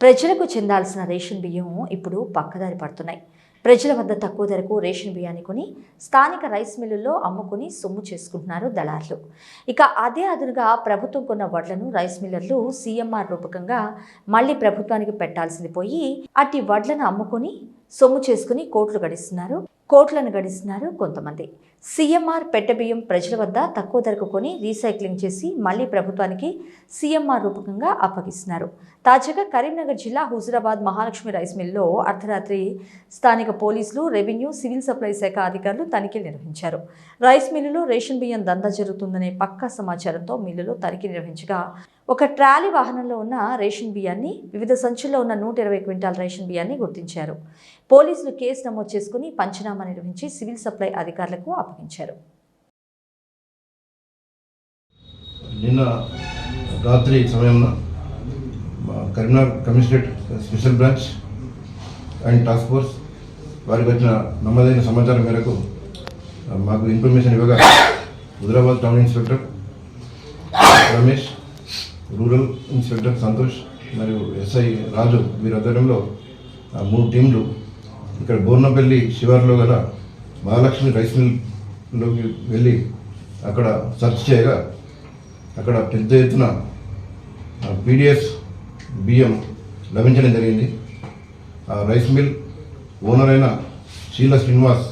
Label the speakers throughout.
Speaker 1: ప్రజలకు చెందాల్సిన రేషన్ బియ్యం ఇప్పుడు పక్కదారి పడుతున్నాయి. ప్రజల వద్ద తక్కువ ధరకు రేషన్ బియ్యాన్ని కొని స్థానిక రైస్ మిల్లుల్లో అమ్ముకుని సొమ్ము చేసుకుంటున్నారు దళార్లు. ఇక అదే అదునుగా ప్రభుత్వం కొన్న వడ్లను రైస్ మిల్లర్లు సీఎంఆర్ రూపకంగా మళ్ళీ ప్రభుత్వానికి పెట్టాల్సింది పోయి అట్టి వడ్లను అమ్ముకొని సొమ్ము చేసుకుని కోట్లు గడిస్తున్నారు కోట్లను గడిస్తున్నారు కొంతమంది. సీఎంఆర్ పెట్టబియ్యం ప్రజల వద్ద తక్కువ ధరకు కొని రీసైక్లింగ్ చేసి మళ్ళీ ప్రభుత్వానికి సీఎంఆర్ రూపకంగా అప్పగిస్తున్నారు. తాజాగా కరీంనగర్ జిల్లా హుజురాబాద్ మహాలక్ష్మి రైస్ మిల్లో అర్ధరాత్రి స్థానిక పోలీసులు రెవెన్యూ సివిల్ సప్లై శాఖ అధికారులు తనిఖీలు నిర్వహించారు. రైస్ మిల్లులో రేషన్ బియ్యం దందా జరుగుతుందనే పక్కా సమాచారంతో మిల్లులో తనిఖీ నిర్వహించగా ఒక ట్రాలీ వాహనంలో ఉన్న రేషన్ బియ్యాన్ని వివిధ సంచుల్లో ఉన్న నూట ఇరవై క్వింటాల్ రేషన్ బియ్యాన్ని గుర్తించారు. పోలీసులు కేసు నమోదు చేసుకుని పంచనామా నిర్వహించి సివిల్ సప్లై అధికారులకు అప్పగించారు.
Speaker 2: నిన్న రాత్రి సమయంలో Karimnagar commissionerate special branch and task force వారికి వచ్చిన నమ్మదైన సమాచారం మేరకు మాకు ఇన్ఫర్మేషన్ ఇవ్వగా Huzurabad town inspector Ramesh rural inspector Santhosh మరియు ఎస్ఐ రాజు వీరి ఆధ్వర్యంలో ఆ, మూడు టీంలు. ఇక్కడ బోర్నపల్లి శివార్లో గల మహాలక్ష్మి రైస్ మిల్లోకి వెళ్ళి అక్కడ సెర్చ్ చేయగా అక్కడ పెద్ద ఎత్తున పీడిఎస్ బియ్యం లభించడం జరిగింది. ఆ రైస్ మిల్ ఓనర్ అయిన శీల శ్రీనివాస్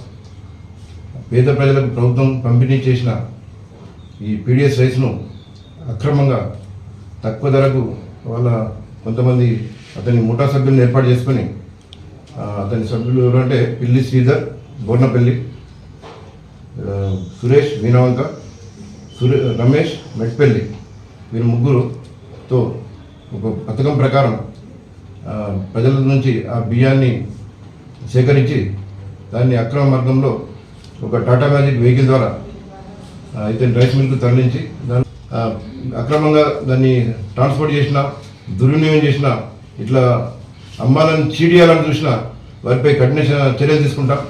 Speaker 2: పేద ప్రజలకు ప్రభుత్వం పంపిణీ చేసిన ఈ పీడిఎస్ రైస్ను అక్రమంగా తక్కువ ధరకు వాళ్ళ కొంతమంది అతని ముఠా సభ్యులను ఏర్పాటు చేసుకొని అతని సభ్యులు ఎవరంటే పిల్లి శ్రీధర్ బోర్నపల్లి సురేష్ మీనవంక సురే రమేష్ మెట్పల్లి వీరు ముగ్గురుతో ఒక పథకం ప్రకారం ప్రజల నుంచి ఆ బియ్యాన్ని సేకరించి దాన్ని అక్రమ మార్గంలో ఒక టాటా మ్యాజిక్ వెహికల్ ద్వారా అయితే రైస్ మిల్కు తరలించి దాన్ని అక్రమంగా దాన్ని ట్రాన్స్పోర్ట్ చేసిన దుర్వినియోగం చేసిన ఇట్లా అమ్మాలను చీడియాలని చూసిన వారిపై కఠిన చర్యలు తీసుకుంటాం.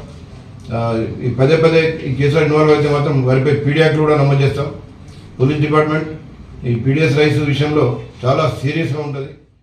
Speaker 2: ఈ పదే పదే ఈ కేసులో ఇన్వాల్వ్ అయితే మాత్రం వారిపై పీడియాక్లు కూడా నమోదు చేస్తాం. పోలీస్ డిపార్ట్మెంట్ ఈ పీడిఎస్ రైస్ విషయంలో చాలా సీరియస్గా ఉంటుంది.